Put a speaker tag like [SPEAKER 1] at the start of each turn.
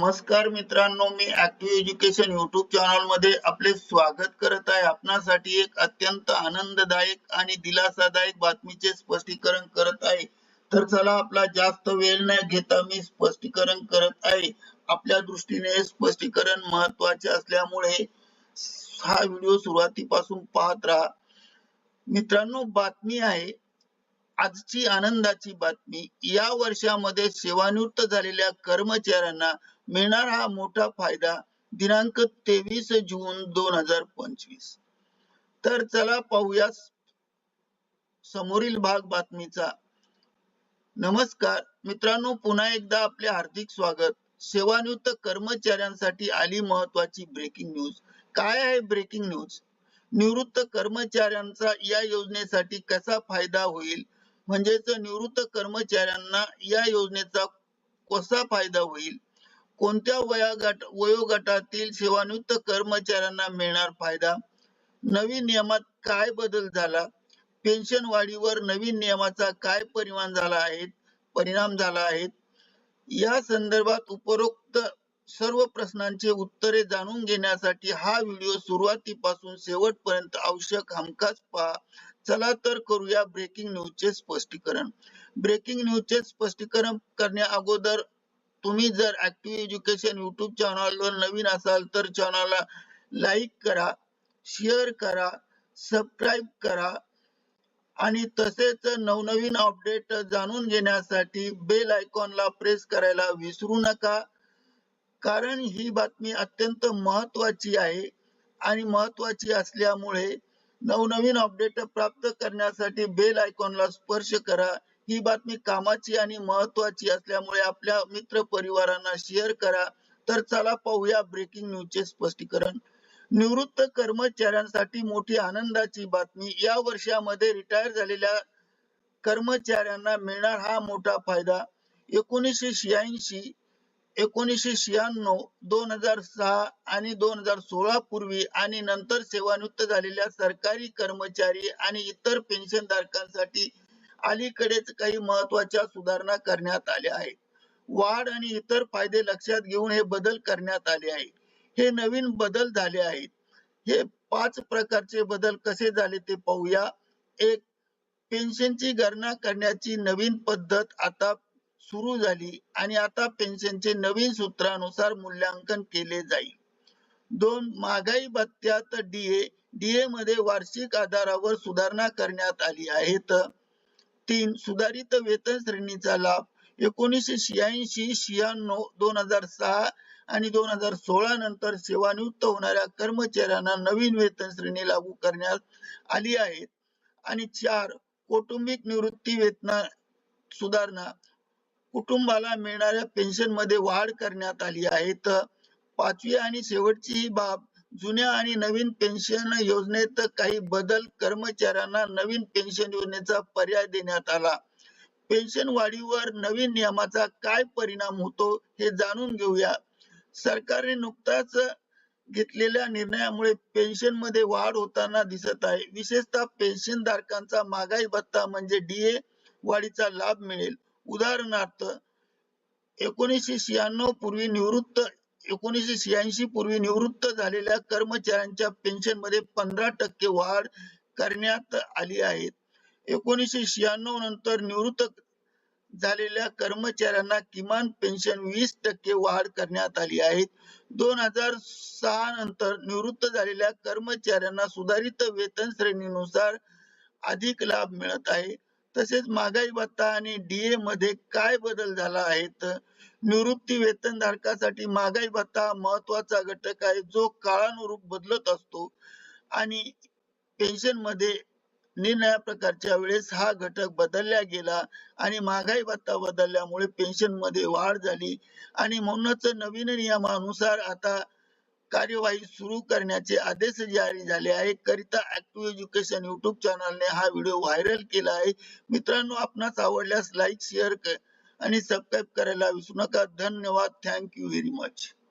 [SPEAKER 1] नमस्कार मित्रांनो मी ऍक्टिव्ह एज्युकेशन युट्यूब चॅनलमध्ये आपले स्वागत करत आहे. आपणासाठी एक अत्यंत आनंददायक आणि दिलासादायक बातमीचे स्पष्टीकरण करत आहे. तर चला आपला जास्त वेळ न घेता मी स्पष्टीकरण करत आहे. आपल्या दृष्टीने स्पष्टीकरण महत्त्वाचे असल्यामुळे हा व्हिडिओ सुरुवातीपासून पाहत राहा. मित्रांनो बातमी आहे आजची आनंदाची बातमी. या वर्षामध्ये सेवानिवृत्त झालेल्या कर्मचाऱ्यांना मिळणार हा मोठा फायदा दिनांक तेवीस जून दोन हजार पंचवीस. तर चला पाहूया समोरील भाग बातमीचा. नमस्कार मित्रांनो पुन्हा एकदा आपले हार्दिक स्वागत. सेवानिवृत्त कर्मचाऱ्यांसाठी आली महत्वाची ब्रेकिंग न्यूज काय आहे ब्रेकिंग न्यूज निवृत्त कर्मचाऱ्यांचा या योजनेसाठी कसा फायदा होईल? म्हणजेच निवृत्त कर्मचाऱ्यांना या योजनेचा कसा फायदा होईल? कोणत्या वयागट वयोगटातील सेवानिवृत्त कर्मचाऱ्यांना मिळणार फायदा? नवीन नियमात काय बदल झाला? पेन्शन वाढीवर नवीन नियमाचा काय परिणाम झाला आहे? परिणाम झाला आहे. या संदर्भात उपरोक्त सर्व प्रश्नांचे उत्तरे जाणून घेण्यासाठी हा व्हिडिओ सुरुवातीपासून शेवटपर्यंत आवश्यक हमखास पहा. चला तर करूया ब्रेकिंग न्यूजचे स्पष्टीकरण. ब्रेकिंग न्यूजचे स्पष्टीकरण करण्या अगोदर तुम्ही जर ऍक्टिव्ह एज्युकेशन युट्यूब चॅनलवर नवीन असाल तर चॅनलला लाईक करा शेअर करा सबस्क्राईब करा आणि तसेच नवनवीन अपडेट जाणून घेण्यासाठी बेल आयकॉनला प्रेस करायला विसरू नका. कारण ही बातमी अत्यंत महत्वाची आहे आणि महत्वाची असल्यामुळे नवनवीन अपडेट प्राप्त करण्यासाठी बेल आयकॉनला स्पर्श करा. ही बातमी कामाची आणि महत्वाची असल्यामुळे आपल्या मित्र परिवारांना शेअर करा. तर चला पाहूया ब्रेकिंग न्यूजचे स्पष्टीकरण. निवृत्त कर्मचाऱ्यांसाठी मोठी आनंदाची बातमी. या वर्षामध्ये रिटायर झालेल्या कर्मचाऱ्यांना मिळणार हा मोठा फायदा. एकोणीसशे शहाऐंशी एकोणीसशे शहाण्णव दोन हजार सहा आणि दोन हजार सोळा पूर्वी आणि नंतर सेवानिवृत्त झालेल्या सरकारी कर्मचारी आणि इतर पेन्शन धारकांसाठी अलीकडेच काही महत्त्वाच्या सुधारणा करण्यात आल्या आहेत. वाढ आणि इतर फायदे लक्षात घेऊन हे बदल करण्यात आले आहेत. हे नवीन बदल झाले आहेत. हे पाच प्रकारचे बदल कसे झाले ते पाहूया. एक पेन्शनची गणना करण्याची नवीन पद्धत आता सुरू झाली आणि आता पेन्शनचे नवीन सूत्रानुसार मूल्यांकन केले जाईल. दोन महागाई भत्त्यात डीए डीए मध्ये वार्षिक आधारावर सुधारणा करण्यात आली आहे. तर तीन सुधारित वेतन श्रेणीचा लाभ. एकोणीसशे शहाऐंशी शहाण्णव दोन हजार सहा आणि दोन हजार सोळा नंतर सेवानिवृत्त होणाऱ्या कर्मचाऱ्यांना नवीन वेतन श्रेणी लागू करण्यात आली आहे. आणि चार कौटुंबिक निवृत्ती वेतन सुधारणा. कुटुंबाला मिळणाऱ्या पेन्शनमध्ये वाढ करण्यात आली आहे. तर पाचवी आणि शेवटची ही बाब जुन्या आणि नवीन पेन्शन योजनेत काही बदल कर्मचाऱ्यांना नवीन पेन्शन योजनेचा पर्याय देण्यात आला. पेन्शन वाढीवर नवीन नियमाचा काय परिणाम होतो हे जाणून घेऊया. सरकारने नुकताच घेतलेल्या निर्णयामुळे पेन्शनमध्ये वाढ होताना दिसत आहे. विशेषतः पेन्शन धारकांचा महागाई भत्ता म्हणजे डीए वाढीचा लाभ मिळेल. उदाहरणार्थ एकोणीसशे शहाण्णव पूर्वी निवृत्त एकोणीसशे शहाऐंशी पूर्वी निवृत्त झालेल्या कर्मचाऱ्यांच्या पेन्शनमध्ये पंधरा टक्के वाढ करण्यात आली आहे. एकोणीसशे शहाण्णव नंतर निवृत्त झालेल्या कर्मचाऱ्यांना किमान पेन्शन वीस टक्के वाढ करण्यात आली आहे. दोन हजार सहा नंतर निवृत्त झालेल्या कर्मचाऱ्यांना सुधारित वेतन श्रेणीनुसार अधिक लाभ मिळत आहे. तसेच महागाई भत्ता आणि डीए मध्ये काय बदल झाला आहे? निवृत्ती वेतन धारकासाठी महागाई भत्ता महत्त्वाचा घटक आहे जो काळानुरूप बदलत असतो. आणि पेन्शनमध्ये निर्णया प्रकारच्या वेळेस हा घटक बदलला गेला आणि महागाई भत्ता बदलल्यामुळे पेन्शनमध्ये वाढ झाली. आणि म्हणूनच नवीन नियमानुसार आता कार्यवाही सुरू करण्याचे आदेश जारी झाले आहे करिता ऍक्टिव्ह एज्युकेशन युट्यूब चॅनलने हा व्हिडिओ व्हायरल केला आहे. मित्रांनो आपणास आवडल्यास लाईक शेअर आणि सबस्क्राईब करायला विसरू नका. धन्यवाद. Thank you very much